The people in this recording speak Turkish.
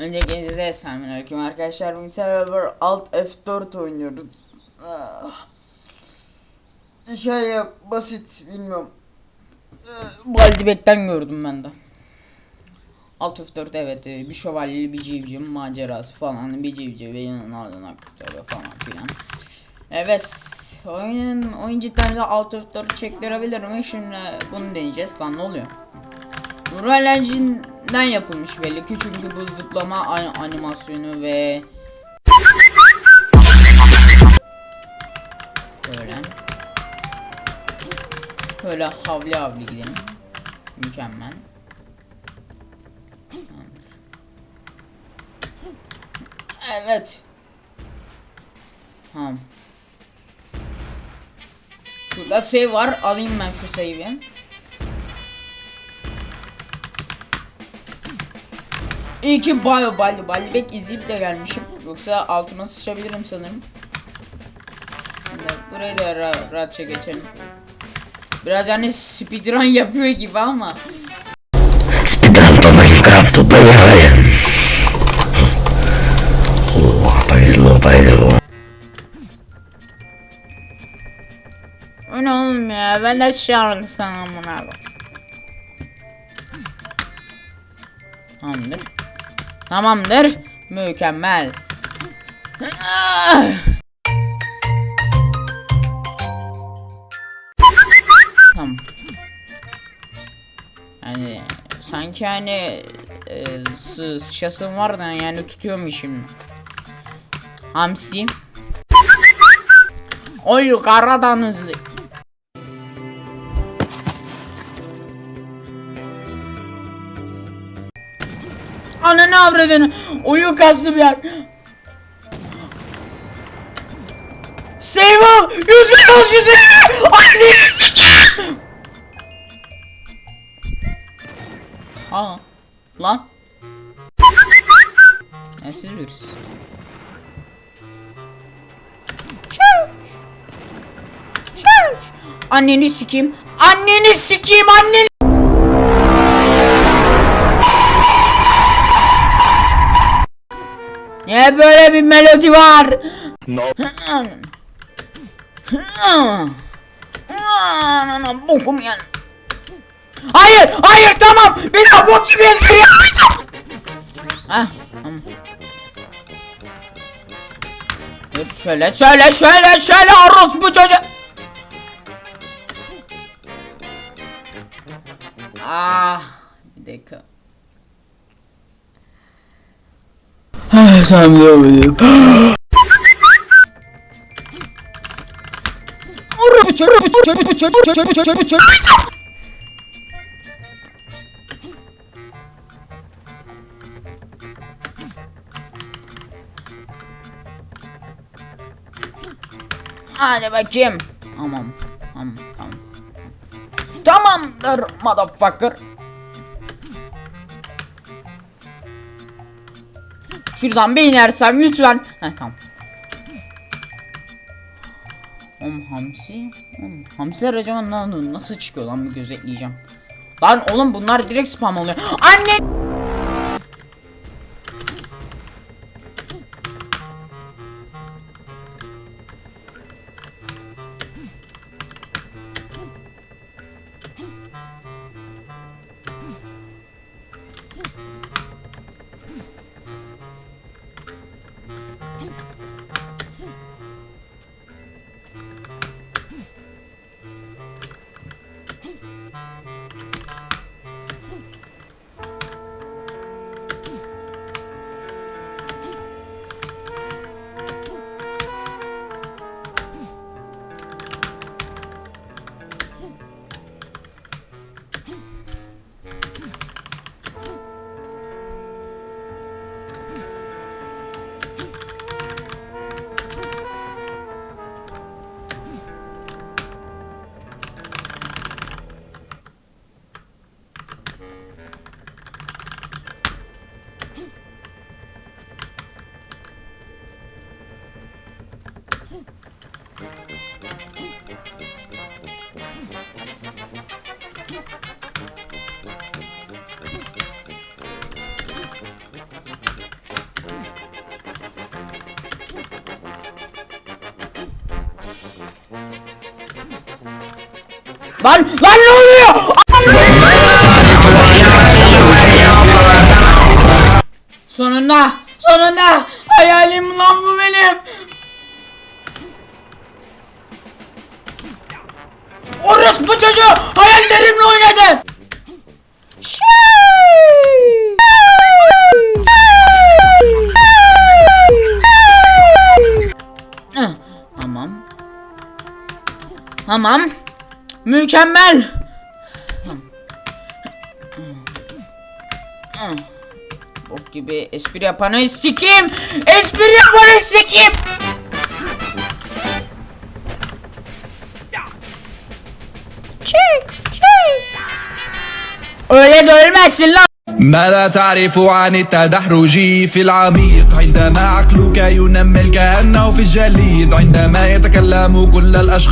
Öncelikle size selamünaleyküm arkadaşlar. Bugün beraber Alt F4 oynuyoruz. Ah. Yap, basit bilmiyorum. Baldibek'ten gördüm ben de. Alt F4 evet e, bir şövalyeli bir civciv macerası falan bir civciv ve yanına ardına kurtarıyor falan filan. Evet oyunun oyun cidden de Alt F4 çektirebilir mi? Şimdi bunu deneyeceğiz lan ne oluyor? Unreal Engine'den yapılmış belli. Ki çünkü bu zıplama an- animasyonu ve Böyle Böyle havli havli gidelim. Mükemmel. Evet. Tamam. Şurada save var. Alayım ben şu save'i İyi ki Bayo Bali Balibek izleyip de gelmişim. Yoksa altıma sıçabilirim sanırım. Şimdi burayı da ra- rahatça geçelim. Biraz yani speedrun yapıyor gibi ama. Speedrun по Майнкрафту, поехали! О, повезло, повезло. O ne oğlum ya ben de şarkı sana amına bak. Tamamdır. Tamamdır. Mükemmel. Tamam. Yani sanki hani e, sı sıçasım var da yani tutuyorum şimdi. Hamsi. Oy karadan. Ananı avradını. Oyun kastı bir yer. Seyva! Yüzme nasıl Seyva! Anneni sikeyim! Aa. Lan. Ya siz bilirsiniz. Anneni sikeyim. Anneni sikeyim anneni. Niye böyle bir melodi var? No. Bokum yani. Hayır, hayır tamam. Bir daha bok gibi espri yapmayacağım. Hah, tamam. Dur şöyle, şöyle, şöyle, şöyle orospu çocuk. Ah, bir dakika. Ah, tamam devam edelim. Orospu çocuk, çocuk, çocuk, çocuk, çocuk. Hadi bakayım. Tamam. Tamam. Tamam. Tamamdır motherfucker. Şuradan bir inersem lütfen. Heh tamam. Oğlum hamsi. Oğlum, hamsiler acaba na- nasıl çıkıyor lan bir gözetleyeceğim. Lan oğlum bunlar direkt spam oluyor. Anne! Lan lan ne oluyor? Sonunda sonunda hayalim lan bu benim. Orospu çocuğu hayallerimle oynadı. Ah, Tamam. Tamam. Mükemmel. Bok gibi espri yapanı sikeyim. Espri yapanı sikeyim. Öyle de ölmezsin lan. ماذا تعرف عن التدحرج في العميق عندما عقلك ينمل كأنه في الجليد عندما يتكلم كل الأشخاص